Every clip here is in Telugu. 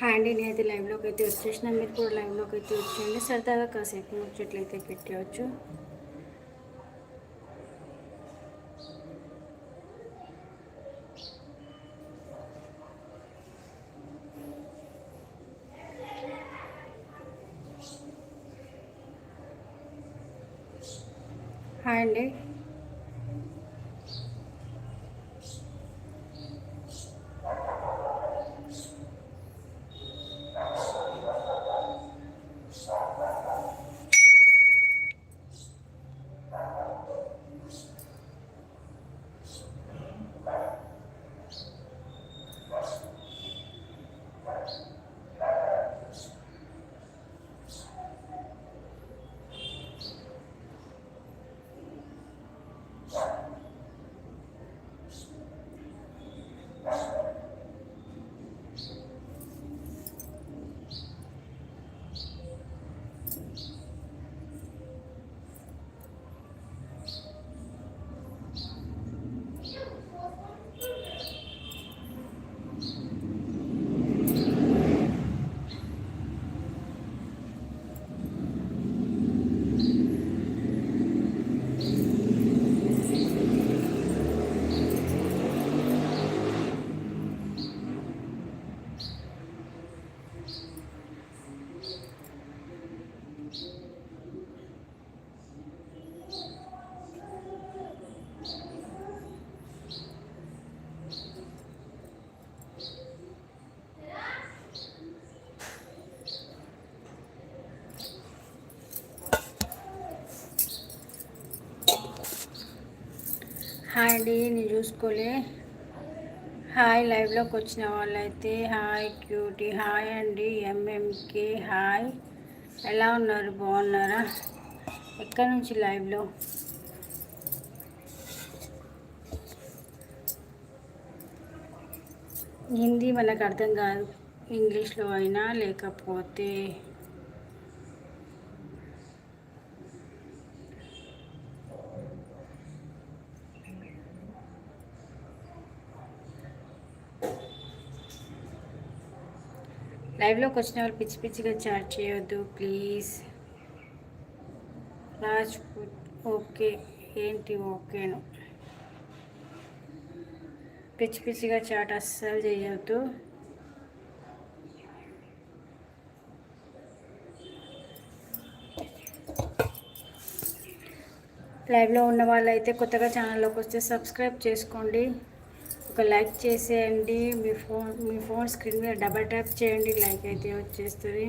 హాయ్ అండి నేనైతే లైవ్లోకి అయితే వచ్చేసిన. మీరు కూడా లైవ్లోకి అయితే వచ్చేయండి. సరదాగా కాసేపు ముచ్చట్లయితే పెట్టవచ్చు హాయ్ అండి. హాయ్ అండి నేను చూసుకోలే. హాయ్ లైవ్లోకి వచ్చిన వాళ్ళైతే హాయ్ క్యూటీ హాయ్ అండి ఎంఎంకే హాయ్. ఎలా ఉన్నారు? బాగున్నారా? ఎక్కడి నుంచి లైవ్లో హిందీ మనకు అర్థం కాదు ఇంగ్లీష్లో అయినా లేకపోతే లైవ్లోకి వచ్చిన వాళ్ళు పిచ్చి పిచ్చిగా చాట్ చేయొద్దు ప్లీజ్. రాజ్పుట్ ఓకే. ఏంటి ఓకేను? పిచ్చి పిచ్చిగా చాట్ అస్సలు చేయొద్దు. లైవ్లో ఉన్న వాళ్ళైతే కొత్తగా ఛానల్లోకి వస్తే సబ్స్క్రైబ్ చేసుకోండి. ఒక లైక్ చేసేయండి. మీ ఫోన్ మీ ఫోన్ స్క్రీన్ మీద డబల్ ట్యాప్ చేయండి. లైక్ అయితే వచ్చేస్తుంది.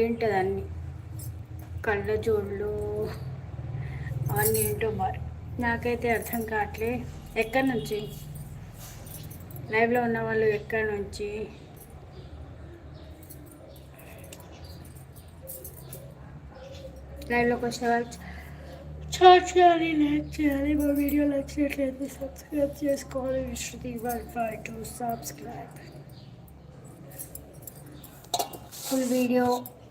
ఏంటదన్నీ కళ్ళజోళ్ళు అవన్నీ ఏంటో మరి? నాకైతే అర్థం కావట్లే. ఎక్కడి నుంచి? లైవ్లో ఉన్న వాళ్ళు ఎక్కడి నుంచి? లైవ్లోకి వచ్చిన వాళ్ళు చాట్ చేయాలి లైక్ చేయాలి మా వీడియో నచ్చినట్లయితే సబ్స్క్రైబ్ చేసుకోవాలి Shruti one five two subscribe full video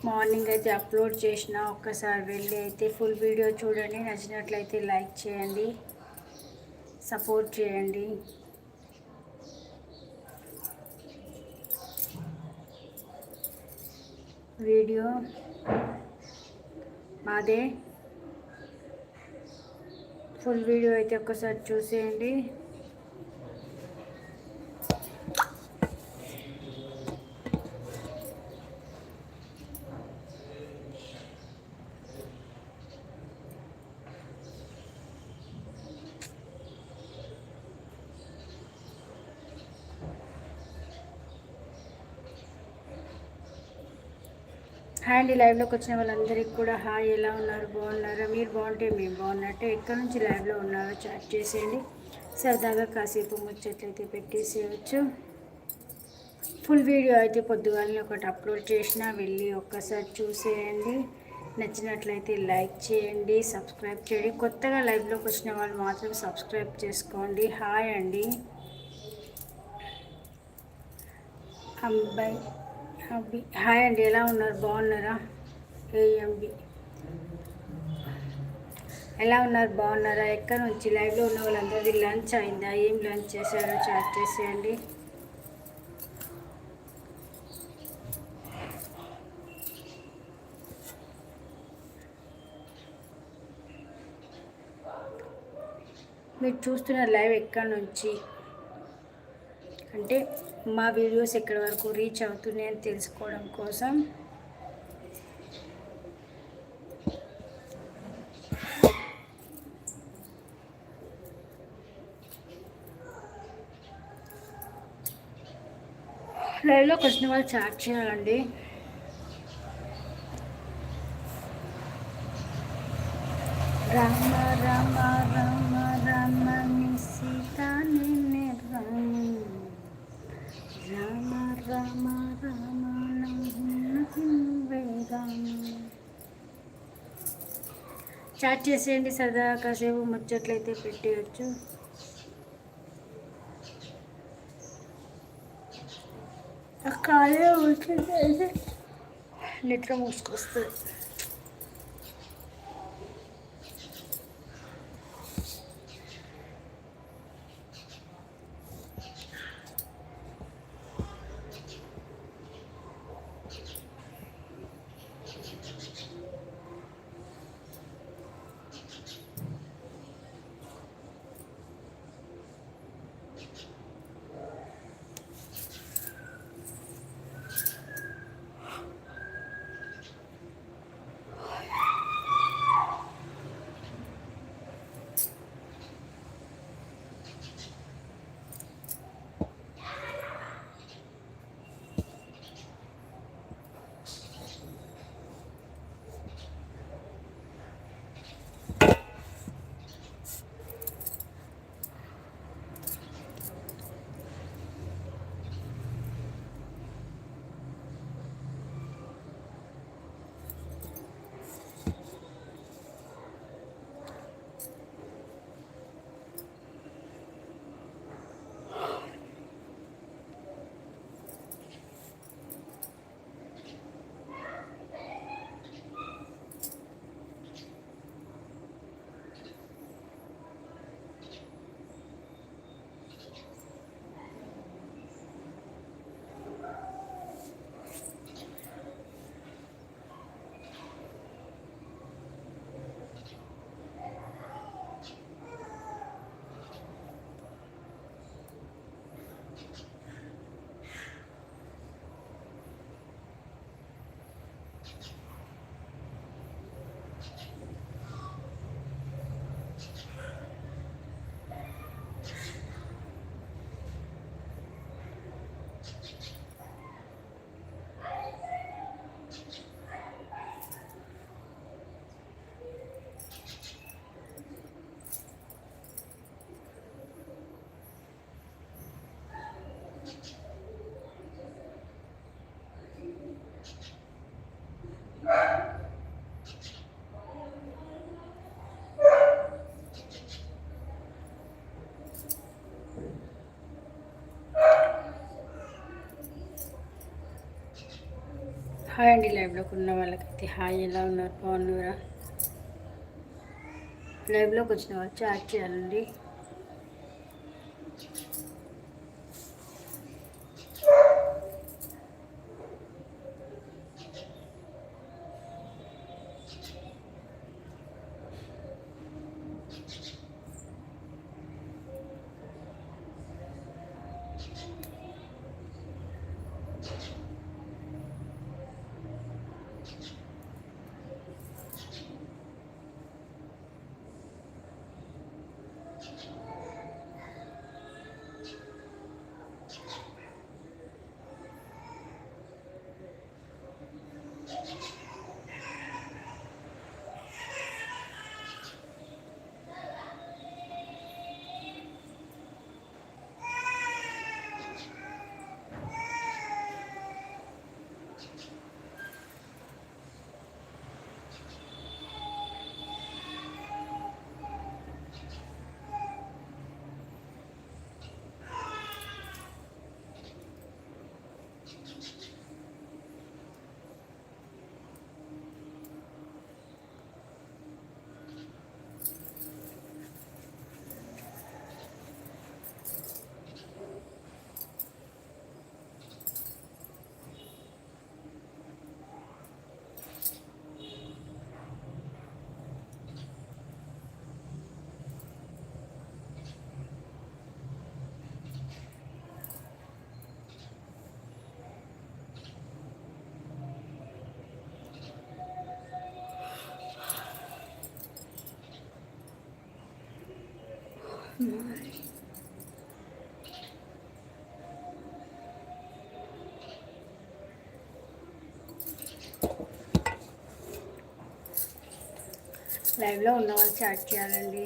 morning అయితే అప్లోడ్ చేసిన ఒక్కసారి వెళ్ళి అయితే ఫుల్ వీడియో చూడండి నచ్చినట్లయితే లైక్ చేయండి సపోర్ట్ చేయండి వీడియో మాదే ఫుల్ వీడియో అయితే ఒక్కసారి చూసేయండి. హాయ్ అండి లైవ్లోకి వచ్చిన వాళ్ళందరికీ కూడా హాయ్. ఎలా ఉన్నారు? బాగున్నారా? మీరు బాగుంటే మేము బాగున్నట్టే. ఎక్కడి నుంచి లైవ్లో ఉన్నారో చాట్ చేసేయండి. సరదాగా కాసేపు ముచ్చట్లయితే పెట్టేసేయచ్చు. ఫుల్ వీడియో అయితే పొద్దుగాలని ఒకటి అప్లోడ్ చేసినా వెళ్ళి ఒక్కసారి చూసేయండి. నచ్చినట్లయితే లైక్ చేయండి సబ్స్క్రైబ్ చేయండి. కొత్తగా లైవ్లోకి వచ్చిన వాళ్ళు మాత్రం సబ్స్క్రైబ్ చేసుకోండి. హాయ్ అండి. అబ్బాయి అబ్బి. హాయ్ అండి ఎలా ఉన్నారు? బాగున్నారా? ఏఎంబి. ఎలా ఉన్నారు? బాగున్నారా? ఎక్కడి నుంచి? లైవ్లో ఉన్న వాళ్ళందరిది లంచ్ అయిందా? ఏం లంచ్ చేశారో చాట్ చేసేయండి. మీరు చూస్తున్న లైవ్ ఎక్కడి నుంచి? అంటే మా వీడియోస్ ఎక్కడి వరకు రీచ్ అవుతున్నాయని తెలుసుకోవడం కోసం. లైవ్లో వచ్చిన వాళ్ళు చాట్ చేయాలండి. రామ్ చాట్ చేసేయండి సరదా కాసేపు ముచ్చట్లయితే పెట్టేయచ్చు. కాలే ఉంటుంది నిద్ర మూసుకొస్తుంది. హాయ్ అండి లైవ్లోకి ఉన్న వాళ్ళకైతే హాయ్ ఎలా ఉన్నారు? బాగున్నారా? లైవ్లోకి వచ్చిన వాళ్ళు చాట్ చేయాలండి. లైవ్లో ఉన్న వాళ్ళు చాట్ చేయాలండి.